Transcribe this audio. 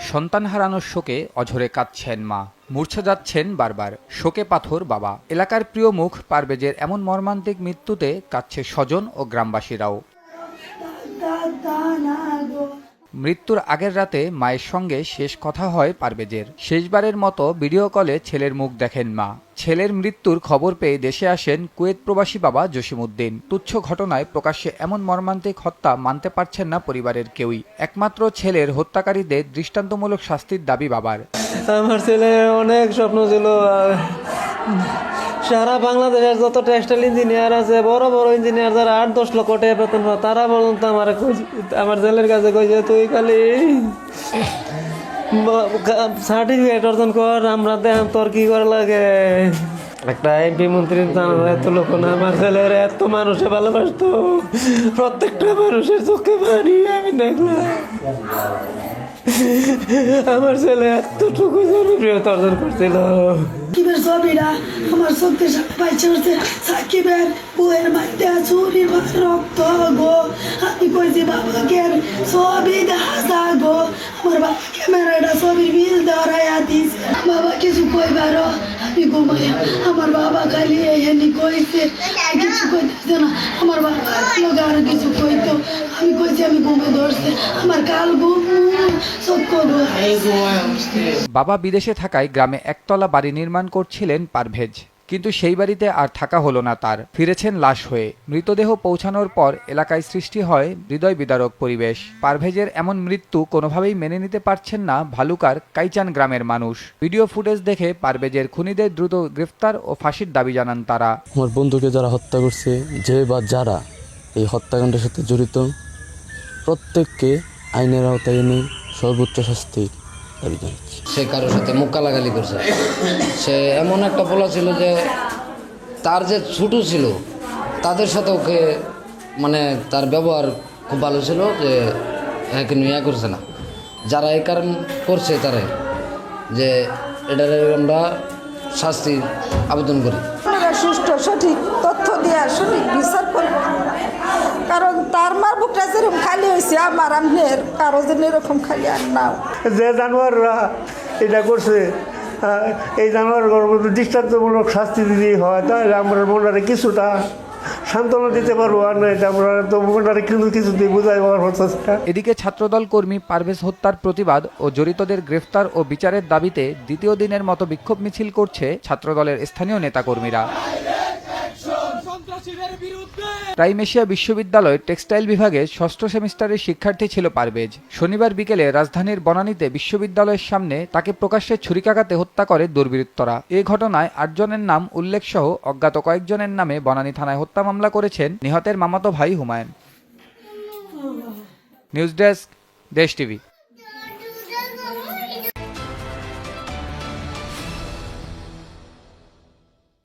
সন্তান হারানোর শোকে অঝরে কাঁদছেন মা। মূর্ছা যাচ্ছেন বারবার। শোকে পাথর, বাবা। এলাকার প্রিয় মুখ পারবেজের এমন মর্মান্তিক মৃত্যুতে কাঁদছে স্বজন ও গ্রামবাসীরাও। মৃত্যুর আগের রাতে মায়ের সঙ্গে শেষ কথা হয় পারভেজের। শেষবারের মতো ভিডিও কলে ছেলের মুখ দেখেন মা। ছেলের মৃত্যুর খবর পেয়ে দেশে আসেন কুয়েত প্রবাসী বাবা জসিমউদ্দিন। তুচ্ছ ঘটনায় প্রকাশ্যে এমন মর্মান্তিক হত্যা মানতে পারছেন না পরিবারের কেউই। একমাত্র ছেলের হত্যাকারীদের দৃষ্টান্তমূলক শাস্তির দাবি বাবার। আমার ছেলে অনেক স্বপ্ন ছিল সারা বাংলাদেশের যত টেক্সটাইল ইঞ্জিনিয়ার আছে, বড় বড় ইঞ্জিনিয়ার যারা আট দশ লক্ষ টাকা বেতন পায়, তারা পর্যন্ত আমার আমার ছেলের কাছে কইছে তুই খালি সার্টিফিকেট অর্জন কর, আমরা দেখ তোর কি করা লাগে। একটা এমপি মন্ত্রী এত লোক না, আমার ছেলের এত মানুষে ভালোবাসতো। প্রত্যেকটা মানুষের চোখে পানি, আমি দেখলাম। আমার ছেলে এতটুকু জনপ্রিয়তা অর্জন করছিল। সাকিবের ছবিরা আমার চোখের পাইছে হচ্ছে সাকিবের বউয়ের মাইতে চুরি রক্ত গো। আমি কইছি, বাবাকে ছবি দেখা গো। আমার বাবা ক্যামেরাটা ছবির বিল ধরাইয়া দিস বাবা কিছু কইবার আমি আমার বাবা খালি এখানে কইছে, কিছু কইতেছে না। আমার বাবা আর কিছু কইতো। আমি কইছি, আমি ঘুমে ধরছে। আমার কাল বাবা বিদেশে থাকায় গ্রামে একতলা বাড়ি নির্মাণ করছিলেন পারভেজ। কিন্তু সেই বাড়িতে আর থাকা হলো না তার। ফিরেছেন লাশ হয়ে। মৃতদেহ পৌঁছানোর পর এলাকায় সৃষ্টি হয় হৃদয় বিদারক পরিবেশ। পারভেজের এমন মৃত্যু কোনোভাবেই মেনে নিতে পারছেন না ভালুকার কাইচান গ্রামের মানুষ। ভিডিও ফুটেজ দেখে পারভেজের খুনিদের দ্রুত গ্রেফতার ও ফাঁসির দাবি জানান তারা। আমার বন্ধুকে যারা হত্যা করছে, যে বা যারা এই হত্যাকাণ্ডের সাথে জড়িত, প্রত্যেককে আইনের আওতায় এনে সর্বোচ্চ শাস্তি দাবি জানাচ্ছি সে কারোর সাথে মুখ গালাগালি করছে। সে এমন একটা বলা ছিল যে তার যে ছোটো ছিল তাদের সাথে ওকে মানে তার ব্যবহার খুব ভালো ছিল যে একে নিয়ে করছে না। যারা এই কারণ করছে তারাই যে এটারে আমরা শাস্তির আবেদন করি। সুষ্ঠু সঠিক তথ্য দেওয়ার সঠিক বিচার করবেন কারণ তার মার বুকটা যেরকম খালি হয়েছে আমার আমনের কারও যেন এরকম খালি আর নাও যে জানোয়াররা এটা করছে এই জানোয়ার দৃষ্টান্তমূলক শাস্তি দিতেই হয় তাহলে আমরা মনে কিছুটা সান্ত্বনা দিতে পারব আর না এটা আমরা তো মনে কিন্তু কিছুতেই বোঝাই না। এদিকে ছাত্রদল কর্মী পারভেজ হত্যার প্রতিবাদ ও জড়িতদের গ্রেফতার ও বিচারের দাবিতে দ্বিতীয় দিনের মতো বিক্ষোভ মিছিল করছে ছাত্রদলের স্থানীয় নেতাকর্মীরা। প্রাইম এশিয়া বিশ্ববিদ্যালয়ের টেক্সটাইল বিভাগে ষষ্ঠ সেমিস্টারের শিক্ষার্থী ছিল পারভেজ। শনিবার বিকেলে রাজধানীর বনানীতে বিশ্ববিদ্যালয়ের সামনে তাকে প্রকাশ্যে ছুরিকাঘাতে হত্যা করে দুর্বৃত্তরা। এ ঘটনায় আটজনের নাম উল্লেখ সহ অজ্ঞাত কয়েকজনের নামে বনানী থানায় হত্যা মামলা করেছেন নিহতের মামাতো ভাই Humayun. News desk, Desh TV.